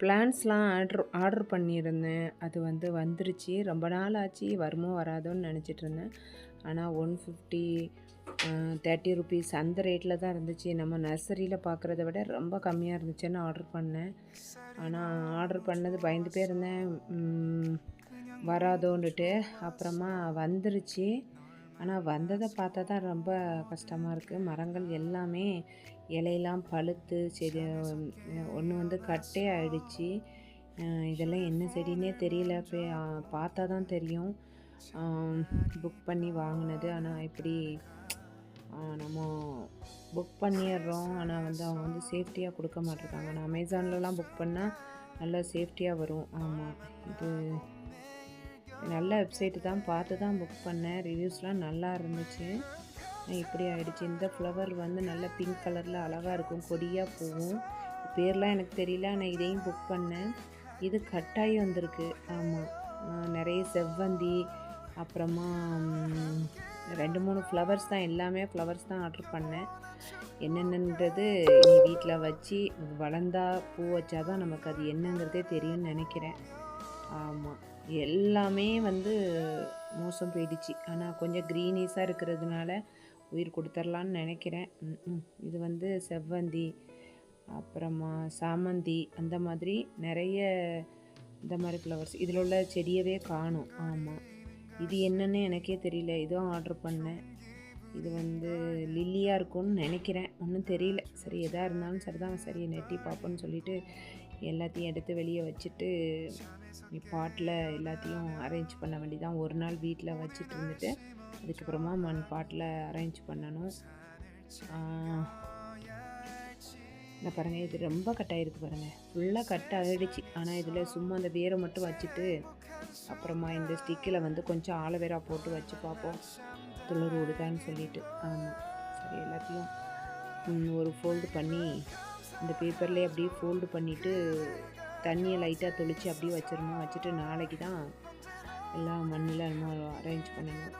பிளான்ஸ்லாம் order order பண்ணியிருந்தேன். அது வந்து வந்துருச்சு. ரொம்ப நாள் ஆச்சு. வருமோ வராதோன்னு நினச்சிட்டு இருந்தேன். ஆனால் ஒன் ஃபிஃப்டி தேர்ட்டி ருபீஸ் அந்த ரேட்டில் தான் இருந்துச்சு. நம்ம நர்சரியில் பார்க்குறத விட ரொம்ப கம்மியாக இருந்துச்சுன்னு ஆர்டர் பண்ணேன். ஆனால் ஆர்டர் பண்ணது பயந்து போயிருந்தேன் வராதோன்னுட்டு. அப்புறமா வந்துருச்சு. ஆனால் வந்ததை பார்த்தா தான் ரொம்ப கஷ்டமாக இருக்குது மரங்கள் எல்லாமே இலையெல்லாம் பழுத்து செடி ஒன்று வந்து கட்டே ஆயிடுச்சு. இதெல்லாம் என்ன செடின்னே தெரியல. போய் பார்த்தா தான் தெரியும். புக் பண்ணி வாங்கினது. ஆனால் இப்படி நம்ம புக் பண்ணிடுறோம். ஆனால் வந்து அவங்க வந்து சேஃப்டியாக கொடுக்க மாட்டிருக்காங்க. நான் அமேசான்லலாம் புக் பண்ணால் நல்லா சேஃப்டியாக வரும். ஆமாம் இது நல்ல வெப்சைட்டு தான் பார்த்து தான் புக் பண்ணேன். ரிவ்யூஸ்லாம் நல்லா இருந்துச்சு. இப்படி ஆகிடுச்சு இந்த ஃப்ளவர் வந்து நல்ல பிங்க் கலரில் அழகாக இருக்கும் கொடியாக போகும் பேர்லாம் எனக்கு தெரியல ஆனால் இதையும் புக் பண்ணேன். இது கட்டாயி வந்திருக்கு. ஆமாம் நிறைய செவ்வந்தி அப்புறமா ரெண்டு மூணு ஃப்ளவர்ஸ் தான் எல்லாமே ஃப்ளவர்ஸ் தான் ஆர்டர் பண்ணேன். என்னென்னன்றது நீ வீட்டில் வச்சு வளர்ந்தா பூ வச்சாதான் நமக்கு அது என்னங்கிறதே தெரியும்னு நினைக்கிறேன். ஆமாம் எல்லாமே வந்து மோசம் போயிடுச்சு. ஆனால் கொஞ்சம் க்ரீனிஸாக இருக்கிறதுனால உயிர் கொடுத்துர்லான்னு நினைக்கிறேன். இது வந்து செவ்வந்தி அப்புறமா சாமந்தி அந்த மாதிரி நிறைய இந்த மாதிரி ஃப்ளவர்ஸ் இதில் உள்ள செடியவே காணும். ஆமாம் இது என்னன்னு எனக்கே தெரியல. இதுவும் ஆர்டர் பண்ணேன். இது வந்து லில்லியாக இருக்கும்னு நினைக்கிறேன். ஒன்றும் தெரியல. சரி எதாக இருந்தாலும் சரி தான் சரி நெட்டி பார்ப்போன்னு சொல்லிட்டு எல்லாத்தையும் எடுத்து வெளியே வச்சுட்டு பாட்டில் எல்லாத்தையும் அரேஞ்ச் பண்ண வேண்டியதான் ஒரு நாள் வீட்டில் வச்சுட்டு இருந்துட்டு அதுக்கப்புறமா மண் பாட்டில் அரேஞ்ச் பண்ணணும். இந்த பாருங்கள் இது ரொம்ப கட் ஆகிருக்கு பாருங்கள் ஃபுல்லாக கட் ஆகிடுச்சு ஆனால் இதில் சும்மா அந்த வேரை மட்டும் வச்சுட்டு அப்புறமா இந்த ஸ்டிக்கில் வந்து கொஞ்சம் ஆலோவேரா போட்டு வச்சு பார்ப்போம் துளர் விடுதான்னு சொல்லிட்டு. ஆமாம் சரி எல்லாத்தையும் ஒரு ஃபோல்டு பண்ணி இந்த பேப்பர்லேயே அப்படியே ஃபோல்டு பண்ணிவிட்டு தண்ணியை லைட்டாக தொளித்து அப்படியே வச்சிடணும். வச்சுட்டு நாளைக்கு தான் எல்லாம் மண்ணில் அரேஞ்ச் பண்ணணும்.